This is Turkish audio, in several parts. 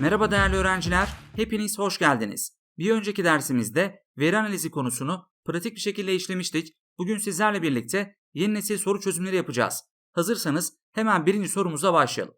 Merhaba değerli öğrenciler, hepiniz hoş geldiniz. Bir önceki dersimizde veri analizi konusunu pratik bir şekilde işlemiştik. Bugün sizlerle birlikte yeni nesil soru çözümleri yapacağız. Hazırsanız hemen birinci sorumuza başlayalım.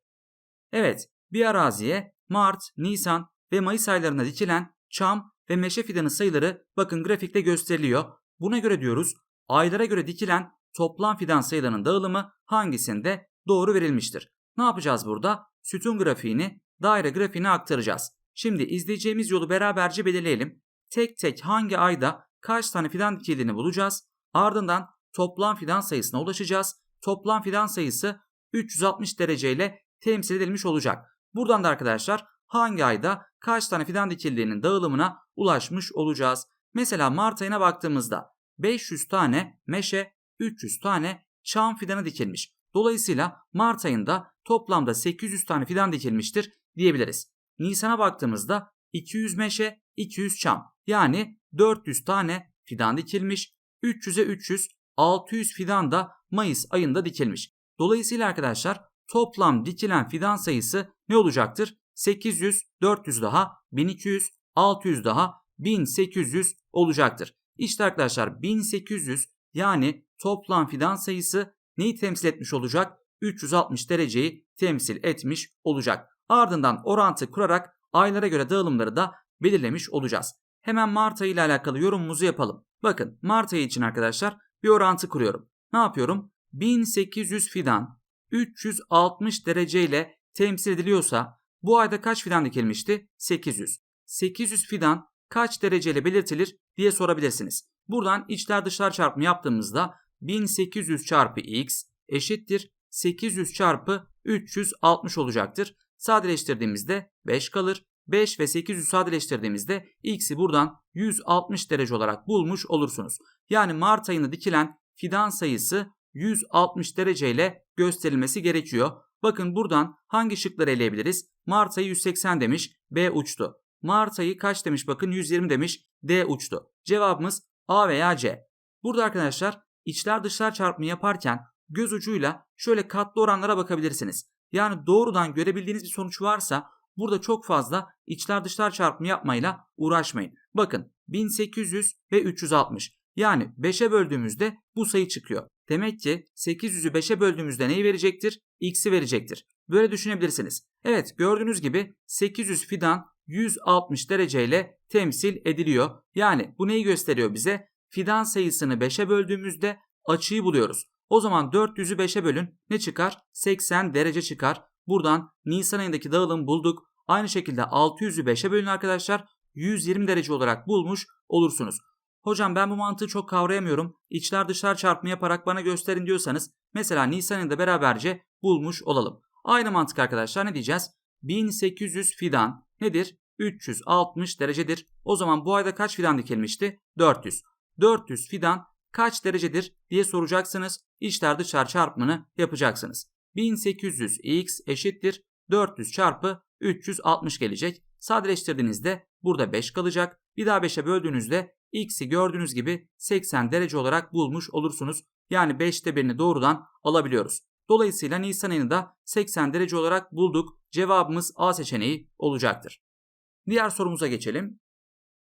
Evet, bir araziye Mart, Nisan ve Mayıs aylarında dikilen çam ve meşe fidanı sayıları bakın grafikte gösteriliyor. Buna göre diyoruz aylara göre dikilen toplam fidan sayılarının dağılımı hangisinde doğru verilmiştir. Ne yapacağız burada? Sütun grafiğini daire grafiğine aktaracağız. Şimdi izleyeceğimiz yolu beraberce belirleyelim. Tek tek hangi ayda kaç tane fidan dikildiğini bulacağız. Ardından toplam fidan sayısına ulaşacağız. Toplam fidan sayısı 360 dereceyle temsil edilmiş olacak. Buradan da arkadaşlar hangi ayda kaç tane fidan dikildiğinin dağılımına ulaşmış olacağız. Mesela Mart ayına baktığımızda 500 tane meşe, 300 tane çam fidanı dikilmiş. Dolayısıyla Mart ayında toplamda 800 tane fidan dikilmiştir diyebiliriz. Nisan'a baktığımızda 200 meşe, 200 çam yani 400 tane fidan dikilmiş. 300'e 300, 600 fidan da Mayıs ayında dikilmiş. Dolayısıyla arkadaşlar toplam dikilen fidan sayısı ne olacaktır? 800, 400 daha 1200, 600 daha 1800 olacaktır. İşte arkadaşlar 1800 yani toplam fidan sayısı neyi temsil etmiş olacak? 360 dereceyi temsil etmiş olacak. Ardından orantı kurarak aylara göre dağılımları da belirlemiş olacağız. Hemen Mart ayı ile alakalı yorumumuzu yapalım. Bakın Mart ayı için arkadaşlar bir orantı kuruyorum. Ne yapıyorum? 1800 fidan 360 dereceyle temsil ediliyorsa bu ayda kaç fidan dikilmişti? 800. 800 fidan kaç dereceyle belirtilir diye sorabilirsiniz. Buradan içler dışlar çarpımı yaptığımızda 1800 çarpı x eşittir 800 çarpı 360 olacaktır. Sadeleştirdiğimizde 5 kalır. 5 ve 800 sadeleştirdiğimizde x'i buradan 160 derece olarak bulmuş olursunuz. Yani Mart ayında dikilen fidan sayısı 160 derece ile gösterilmesi gerekiyor. Bakın buradan hangi şıkları eleyebiliriz? Mart ayı 180 demiş, B uçtu. Mart ayı kaç demiş bakın 120 demiş, D uçtu. Cevabımız A veya C. Burada arkadaşlar içler dışlar çarpımı yaparken göz ucuyla şöyle katlı oranlara bakabilirsiniz. Yani doğrudan görebildiğiniz bir sonuç varsa burada çok fazla içler dışlar çarpımı yapmayla uğraşmayın. Bakın 1800 ve 360 yani 5'e böldüğümüzde bu sayı çıkıyor. Demek ki 800'ü 5'e böldüğümüzde neyi verecektir? X'i verecektir. Böyle düşünebilirsiniz. Evet gördüğünüz gibi 800 fidan 160 dereceyle temsil ediliyor. Yani bu neyi gösteriyor bize? Fidan sayısını 5'e böldüğümüzde açıyı buluyoruz. O zaman 400'ü 5'e bölün ne çıkar? 80 derece çıkar. Buradan Nisan ayındaki dağılım bulduk. Aynı şekilde 600'ü 5'e bölün arkadaşlar. 120 derece olarak bulmuş olursunuz. Hocam ben bu mantığı çok kavrayamıyorum. İçler dışlar çarpımı yaparak bana gösterin diyorsanız mesela Nisan ayında beraberce bulmuş olalım. Aynı mantık arkadaşlar ne diyeceğiz? 1800 fidan nedir? 360 derecedir. O zaman bu ayda kaç fidan dikilmişti? 400. 400 fidan kaç derecedir diye soracaksınız. İçler dışlar çarpımını yapacaksınız. 1800x eşittir 400 çarpı 360 gelecek. Sadeleştirdiğinizde burada 5 kalacak. Bir daha 5'e böldüğünüzde x'i gördüğünüz gibi 80 derece olarak bulmuş olursunuz. Yani 5'te birini doğrudan alabiliyoruz. Dolayısıyla Nisan ayını da 80 derece olarak bulduk. Cevabımız A seçeneği olacaktır. Diğer sorumuza geçelim.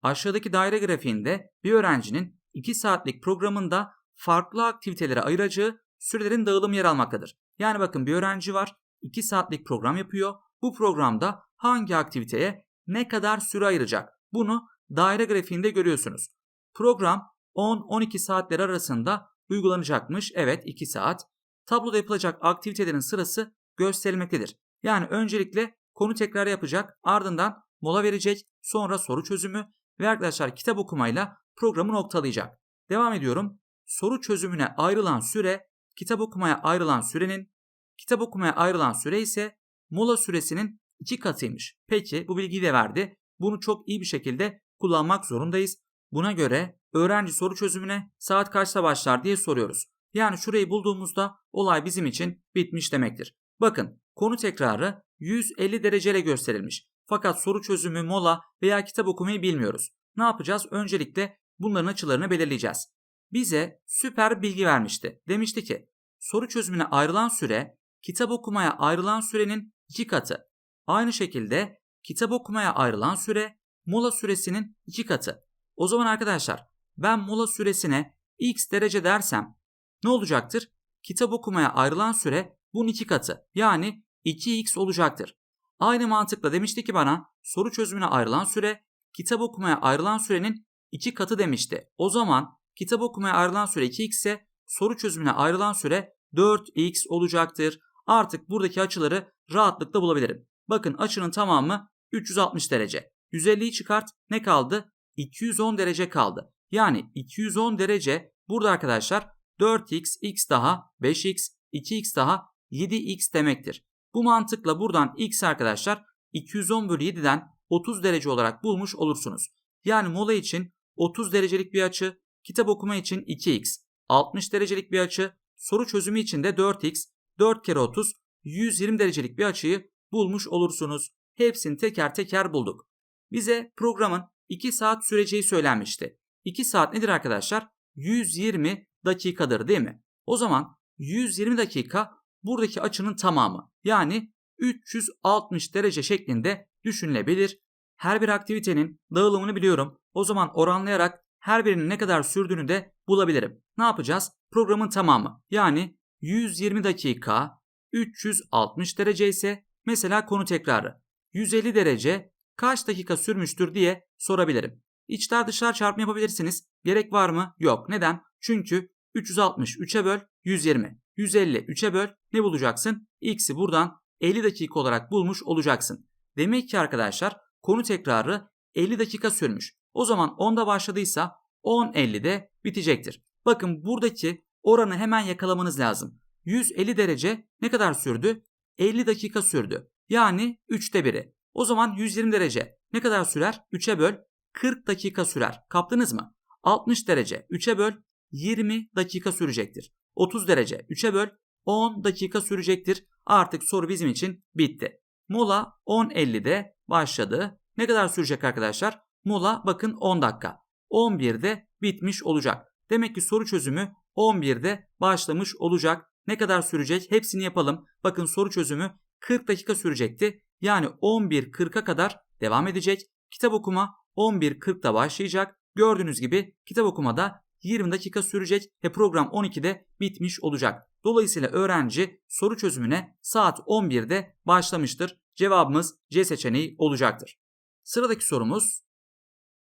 Aşağıdaki daire grafiğinde bir öğrencinin 2 saatlik programında farklı aktivitelere ayıracağı sürelerin dağılımı yer almaktadır. Yani bakın bir öğrenci var 2 saatlik program yapıyor. Bu programda hangi aktiviteye ne kadar süre ayıracak? Bunu daire grafiğinde görüyorsunuz. Program 10-12 saatler arasında uygulanacakmış. Evet 2 saat. Tabloda yapılacak aktivitelerin sırası gösterilmektedir. Yani öncelikle konu tekrar yapacak, ardından mola verecek, sonra soru çözümü ve arkadaşlar kitap okumayla programı noktalayacak. Devam ediyorum. Soru çözümüne ayrılan süre, kitap okumaya ayrılan sürenin, kitap okumaya ayrılan süre ise mola süresinin iki katıymış. Peki bu bilgiyi de verdi. Bunu çok iyi bir şekilde kullanmak zorundayız. Buna göre öğrenci soru çözümüne saat kaçta başlar diye soruyoruz. Yani şurayı bulduğumuzda olay bizim için bitmiş demektir. Bakın konu tekrarı 150 dereceyle gösterilmiş. Fakat soru çözümü, mola veya kitap okumayı bilmiyoruz. Ne yapacağız? Öncelikle bunların açılarını belirleyeceğiz. Bize süper bilgi vermişti. Demişti ki soru çözümüne ayrılan süre kitap okumaya ayrılan sürenin iki katı. Aynı şekilde kitap okumaya ayrılan süre mola süresinin 2 katı. O zaman arkadaşlar ben mola süresine x derece dersem ne olacaktır? Kitap okumaya ayrılan süre bunun 2 katı. Yani 2x olacaktır. Aynı mantıkla demişti ki bana soru çözümüne ayrılan süre kitap okumaya ayrılan sürenin 2 katı demişti. O zaman kitap okumaya ayrılan süre 2x ise soru çözümüne ayrılan süre 4x olacaktır. Artık buradaki açıları rahatlıkla bulabilirim. Bakın açının tamamı 360 derece. 150'yi çıkart ne kaldı? 210 derece kaldı. Yani 210 derece burada arkadaşlar 4x, x daha 5x, 2x daha 7x demektir. Bu mantıkla buradan x arkadaşlar 210 bölü 7'den 30 derece olarak bulmuş olursunuz. Yani mola için 30 derecelik bir açı, kitap okuma için 2x, 60 derecelik bir açı, soru çözümü için de 4x, 4 kere 30, 120 derecelik bir açıyı bulmuş olursunuz. Hepsini teker teker bulduk. Bize programın 2 saat süreceği söylenmişti. 2 saat nedir arkadaşlar? 120 dakikadır değil mi? O zaman 120 dakika buradaki açının tamamı. Yani 360 derece şeklinde düşünülebilir. Her bir aktivitenin dağılımını biliyorum. O zaman oranlayarak her birinin ne kadar sürdüğünü de bulabilirim. Ne yapacağız? Programın tamamı. Yani 120 dakika 360 derece ise mesela konu tekrarı. 150 derece kaç dakika sürmüştür diye sorabilirim. İçler dışlar çarpımı yapabilirsiniz. Gerek var mı? Yok. Neden? Çünkü 360 3'e böl 120. 150 3'e böl ne bulacaksın? X'i buradan 50 dakika olarak bulmuş olacaksın. Demek ki arkadaşlar konu tekrarı 50 dakika sürmüş. O zaman 10'da başladıysa 10.50'de bitecektir. Bakın buradaki oranı hemen yakalamanız lazım. 150 derece ne kadar sürdü? 50 dakika sürdü. Yani 3'te 1'i. O zaman 120 derece ne kadar sürer? 3'e böl 40 dakika sürer. Kaptınız mı? 60 derece 3'e böl 20 dakika sürecektir. 30 derece 3'e böl 10 dakika sürecektir. Artık soru bizim için bitti. Mola 10.50'de başladı. Ne kadar sürecek arkadaşlar? Mola bakın 10 dakika. 11'de bitmiş olacak. Demek ki soru çözümü 11'de başlamış olacak. Ne kadar sürecek? Hepsini yapalım. Bakın soru çözümü 40 dakika sürecekti. Yani 11.40'a kadar devam edecek. Kitap okuma 11.40'da başlayacak. Gördüğünüz gibi kitap okumada 20 dakika sürecek ve program 12'de bitmiş olacak. Dolayısıyla öğrenci soru çözümüne saat 11'de başlamıştır. Cevabımız C seçeneği olacaktır. Sıradaki sorumuz.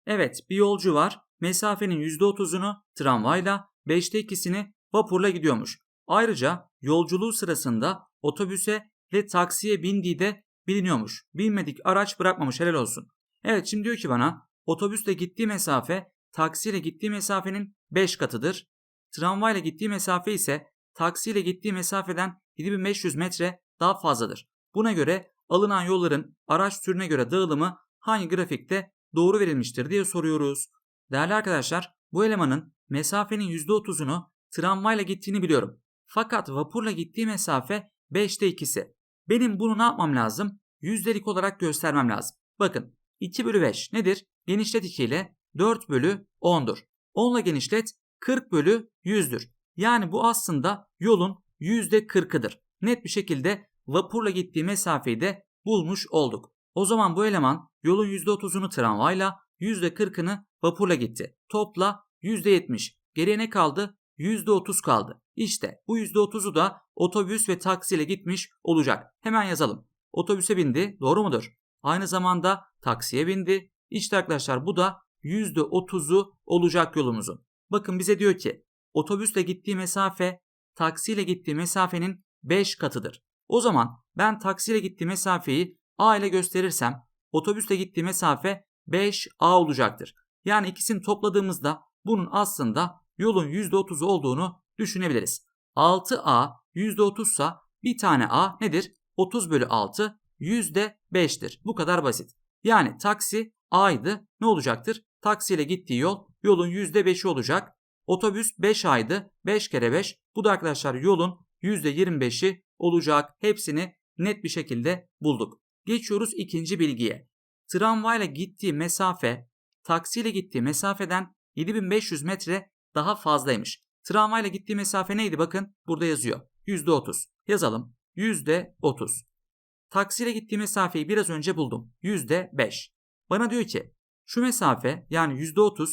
Evet bir yolcu var. Mesafenin %30'unu tramvayla 5'te 2'sini vapurla gidiyormuş. Ayrıca yolculuğu sırasında otobüse ve taksiye bindiği de biliniyormuş. Binmedik araç bırakmamış helal olsun. Evet şimdi diyor ki bana otobüsle gittiği mesafe taksiyle gittiği mesafenin 5 katıdır. Tramvayla gittiği mesafe ise taksiyle gittiği mesafeden 7500 metre daha fazladır. Buna göre alınan yolların araç türüne göre dağılımı hangi grafikte doğru verilmiştir diye soruyoruz. Değerli arkadaşlar bu elemanın mesafenin %30'unu tramvayla gittiğini biliyorum. Fakat vapurla gittiği mesafe 5'te 2'si. Benim bunu ne yapmam lazım? Yüzdelik olarak göstermem lazım. Bakın 2 bölü 5 nedir? Genişlet 2 ile 4 bölü 10'dur. 10 ile genişlet 40 bölü 100'dür. Yani bu aslında yolun %40'ıdır. Net bir şekilde vapurla gittiği mesafeyi de bulmuş olduk. O zaman bu eleman yolun %30'unu tramvayla %40'ını vapurla gitti. Topla %70. Geriye ne kaldı? %30 kaldı. İşte bu %30'u da otobüs ve taksiyle gitmiş olacak. Hemen yazalım. Otobüse bindi. Doğru mudur? Aynı zamanda taksiye bindi. İşte arkadaşlar bu da %30'u olacak yolumuzun. Bakın bize diyor ki otobüsle gittiği mesafe taksiyle gittiği mesafenin 5 katıdır. O zaman ben taksiyle gittiği mesafeyi A ile gösterirsem otobüsle gittiği mesafe 5A olacaktır. Yani ikisini topladığımızda bunun aslında yolun %30 olduğunu düşünebiliriz. 6A %30 ise bir tane A nedir? 30 bölü 6 %5'tir. Bu kadar basit. Yani taksi A'ydı. Ne olacaktır? Taksiyle gittiği yol yolun %5'i olacak. Otobüs 5 aydı. 5 kere 5. Bu da arkadaşlar yolun %25'i olacak. Hepsini net bir şekilde bulduk. Geçiyoruz ikinci bilgiye. Tramvayla gittiği mesafe taksiyle gittiği mesafeden 7500 metre daha fazlaymış. Tramvayla gittiği mesafe neydi bakın burada yazıyor. %30. Yazalım. %30. Taksiyle gittiği mesafeyi biraz önce buldum. %5. Bana diyor ki şu mesafe yani %30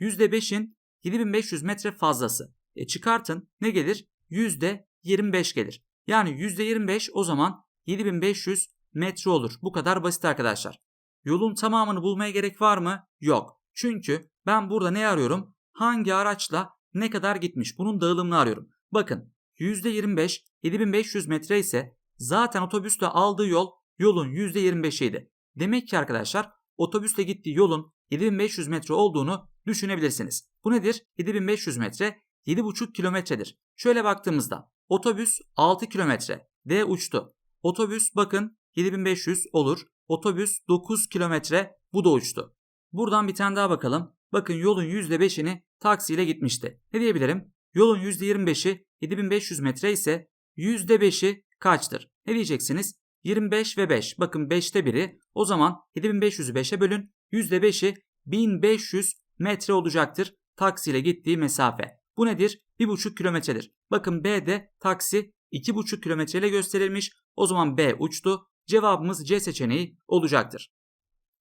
%5'in 7500 metre fazlası. E çıkartın ne gelir? %25 gelir. Yani %25 o zaman 7500 metre olur. Bu kadar basit arkadaşlar. Yolun tamamını bulmaya gerek var mı? Yok. Çünkü ben burada ne arıyorum? Hangi araçla ne kadar gitmiş? Bunun dağılımını arıyorum. Bakın %25 7500 metre ise zaten otobüsle aldığı yol yolun %25'iydi. Demek ki arkadaşlar otobüsle gittiği yolun 7500 metre olduğunu düşünebilirsiniz. Bu nedir? 7500 metre 7,5 kilometredir. Şöyle baktığımızda otobüs 6 kilometre D uçtu. Otobüs bakın 7500 olur. Otobüs 9 kilometre bu da uçtu. Buradan bir tane daha bakalım. Bakın yolun %5'ini taksiyle gitmişti. Ne diyebilirim? Yolun %25'i 7500 metre ise %5'i kaçtır? Ne diyeceksiniz? 25 ve 5. Bakın 5'te biri. O zaman 7500'ü 5'e bölün. %5'i 1500 metre olacaktır taksiyle gittiği mesafe. Bu nedir? 1,5 kilometredir. Bakın B'de taksi 2,5 kilometre ile gösterilmiş. O zaman B uçtu. Cevabımız C seçeneği olacaktır.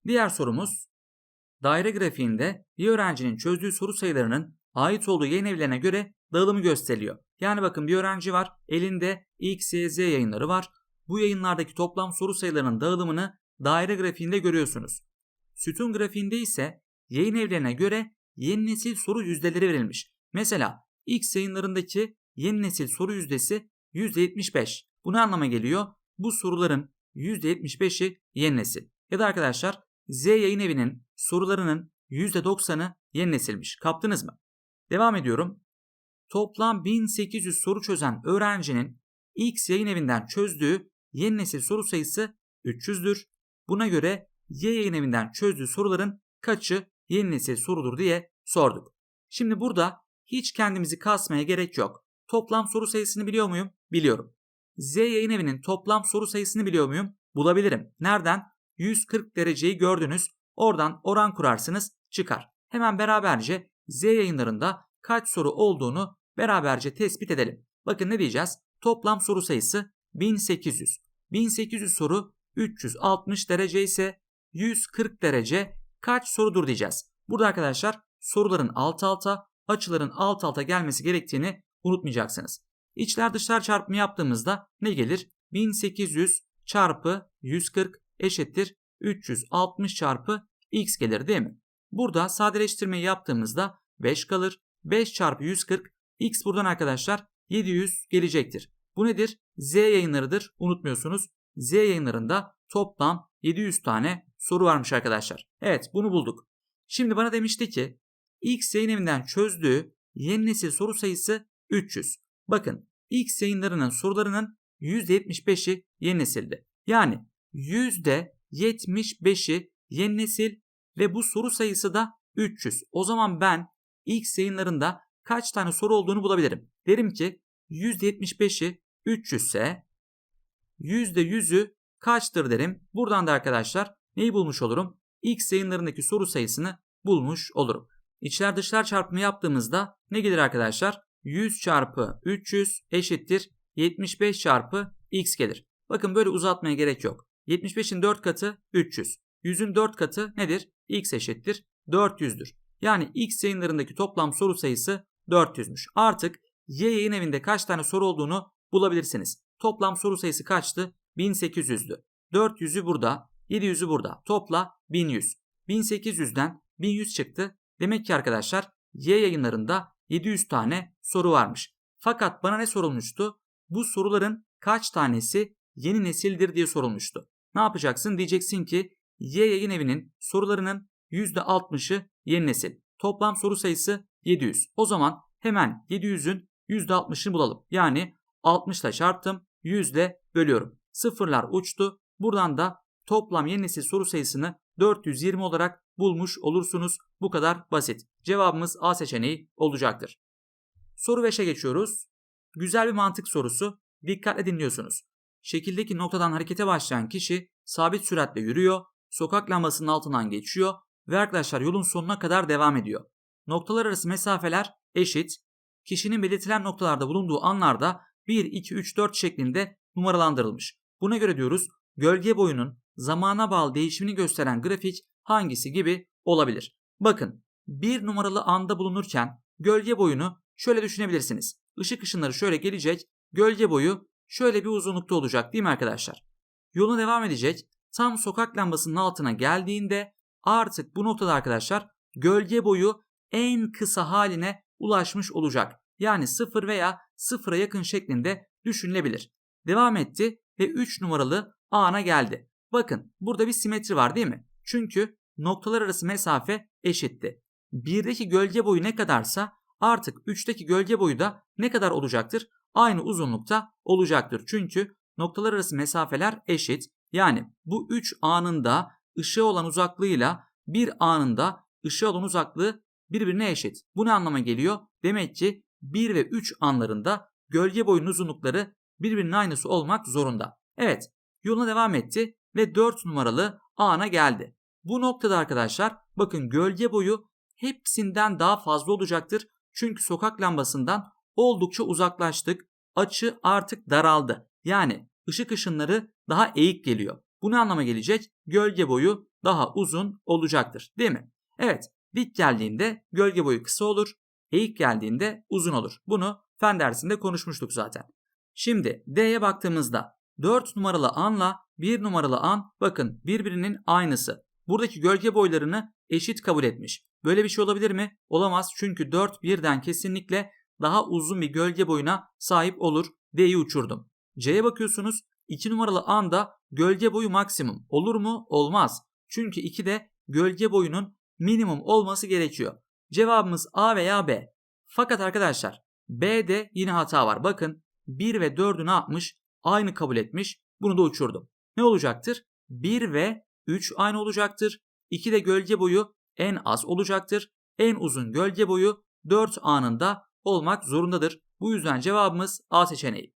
Diğer sorumuz. Daire grafiğinde bir öğrencinin çözdüğü soru sayılarının ait olduğu yayın evlerine göre dağılımı gösteriliyor. Yani bakın bir öğrenci var. Elinde X, Y, Z yayınları var. Bu yayınlardaki toplam soru sayılarının dağılımını daire grafiğinde görüyorsunuz. Sütun grafiğinde ise yayın evlerine göre yeni nesil soru yüzdeleri verilmiş. Mesela X yayınlarındaki yeni nesil soru yüzdesi %75. Bu ne anlama geliyor? Bu soruların %75'i yeni nesil. Ya da arkadaşlar Z yayın evinin sorularının %90'ı yeni nesilmiş. Kaptınız mı? Devam ediyorum. Toplam 1800 soru çözen öğrencinin X yayın evinden çözdüğü yeni nesil soru sayısı 300'dür. Buna göre Y yayın evinden çözdüğü soruların kaçı yeni nesil sorudur diye sorduk. Şimdi burada hiç kendimizi kasmaya gerek yok. Toplam soru sayısını biliyor muyum? Biliyorum. Z yayın evinin toplam soru sayısını biliyor muyum? Bulabilirim. Nereden? 140 dereceyi gördünüz. Oradan oran kurarsınız çıkar. Hemen beraberce Z yayınlarında kaç soru olduğunu beraberce tespit edelim. Bakın ne diyeceğiz? Toplam soru sayısı 1800. 1800 soru 360 derece ise 140 derece kaç sorudur diyeceğiz. Burada arkadaşlar soruların alt alta, açıların alt alta gelmesi gerektiğini unutmayacaksınız. İçler dışlar çarpımı yaptığımızda ne gelir? 1800 çarpı 140 eşittir 360 çarpı x gelir değil mi? Burada sadeleştirmeyi yaptığımızda 5 kalır. 5 çarpı 140 x buradan arkadaşlar 700 gelecektir. Bu nedir? Z yayınlarıdır. Unutmuyorsunuz. Z yayınlarında toplam 700 tane soru varmış arkadaşlar. Evet bunu bulduk. Şimdi bana demişti ki X yayın evinden çözdüğü yeni nesil soru sayısı 300. Bakın X yayınlarının sorularının %75'i yeni nesildi. Yani %75'i yeni nesil ve bu soru sayısı da 300. O zaman ben X yayınlarında kaç tane soru olduğunu bulabilirim. Derim ki %75'i 300 ise %100'ü kaçtır derim. Buradan da arkadaşlar neyi bulmuş olurum? X yayınlarındaki soru sayısını bulmuş olurum. İçler dışlar çarpımı yaptığımızda ne gelir arkadaşlar? 100 çarpı 300 eşittir 75 çarpı x gelir. Bakın böyle uzatmaya gerek yok. 75'in 4 katı 300. 100'ün 4 katı nedir? x eşittir 400'dür. Yani x yayınlarındaki toplam soru sayısı 400'müş. Artık y yayın evinde kaç tane soru olduğunu bulabilirsiniz. Toplam soru sayısı kaçtı? 1800'dü. 400'ü burada, 700'ü burada. Topla 1100. 1800'den 1100 çıktı. Demek ki arkadaşlar Y yayınlarında 700 tane soru varmış. Fakat bana ne sorulmuştu? Bu soruların kaç tanesi yeni nesildir diye sorulmuştu. Ne yapacaksın? Diyeceksin ki Y yayın evinin sorularının %60'ı yeni nesil. Toplam soru sayısı 700. O zaman hemen 700'ün %60'ını bulalım. Yani 60 ile çarptım, 100 ile bölüyorum. Sıfırlar uçtu. Buradan da toplam yeni nesil soru sayısını 420 olarak bulmuş olursunuz. Bu kadar basit. Cevabımız A seçeneği olacaktır. Soru 5'e geçiyoruz. Güzel bir mantık sorusu. Dikkatle dinliyorsunuz. Şekildeki noktadan harekete başlayan kişi sabit süratle yürüyor, sokak lambasının altından geçiyor ve arkadaşlar yolun sonuna kadar devam ediyor. Noktalar arası mesafeler eşit. Kişinin belirtilen noktalarda bulunduğu anlarda 1, 2, 3, 4 şeklinde numaralandırılmış. Buna göre diyoruz gölge boyunun zamana bağlı değişimini gösteren grafik hangisi gibi olabilir? Bakın bir numaralı anda bulunurken gölge boyunu şöyle düşünebilirsiniz. Işık ışınları şöyle gelecek, gölge boyu şöyle bir uzunlukta olacak değil mi arkadaşlar? Yoluna devam edecek. Tam sokak lambasının altına geldiğinde artık bu noktada arkadaşlar gölge boyu en kısa haline ulaşmış olacak. Yani 0 veya 0'a yakın şeklinde düşünülebilir. Devam etti ve 3 numaralı ana geldi. Bakın burada bir simetri var değil mi? Çünkü noktalar arası mesafe eşitti. 1'deki gölge boyu ne kadarsa artık 3'teki gölge boyu da ne kadar olacaktır? Aynı uzunlukta olacaktır. Çünkü noktalar arası mesafeler eşit. Yani bu 3 anında ışığı olan uzaklığıyla bir anında ışığı olan uzaklığı birbirine eşit. Bu ne anlama geliyor? Demek ki 1 ve 3 anlarında gölge boyunun uzunlukları birbirinin aynısı olmak zorunda. Evet yoluna devam etti ve 4 numaralı ana geldi. Bu noktada arkadaşlar bakın gölge boyu hepsinden daha fazla olacaktır. Çünkü sokak lambasından oldukça uzaklaştık. Açı artık daraldı. Yani ışık ışınları daha eğik geliyor. Bu ne anlama gelecek? Gölge boyu daha uzun olacaktır değil mi? Evet dik geldiğinde gölge boyu kısa olur. Eğik geldiğinde uzun olur. Bunu fen dersinde konuşmuştuk zaten. Şimdi D'ye baktığımızda 4 numaralı anla 1 numaralı an bakın birbirinin aynısı. Buradaki gölge boylarını eşit kabul etmiş. Böyle bir şey olabilir mi? Olamaz çünkü 4 birden kesinlikle daha uzun bir gölge boyuna sahip olur. D'yi uçurdum. C'ye bakıyorsunuz 2 numaralı anda gölge boyu maksimum. Olur mu? Olmaz. Çünkü 2'de gölge boyunun minimum olması gerekiyor. Cevabımız A veya B. Fakat arkadaşlar B'de yine hata var. Bakın 1 ve 4'ü ne yapmış? Aynı kabul etmiş. Bunu da uçurdum. Ne olacaktır? 1 ve 3 aynı olacaktır. 2 de gölge boyu en az olacaktır. En uzun gölge boyu 4 anında olmak zorundadır. Bu yüzden cevabımız A seçeneği.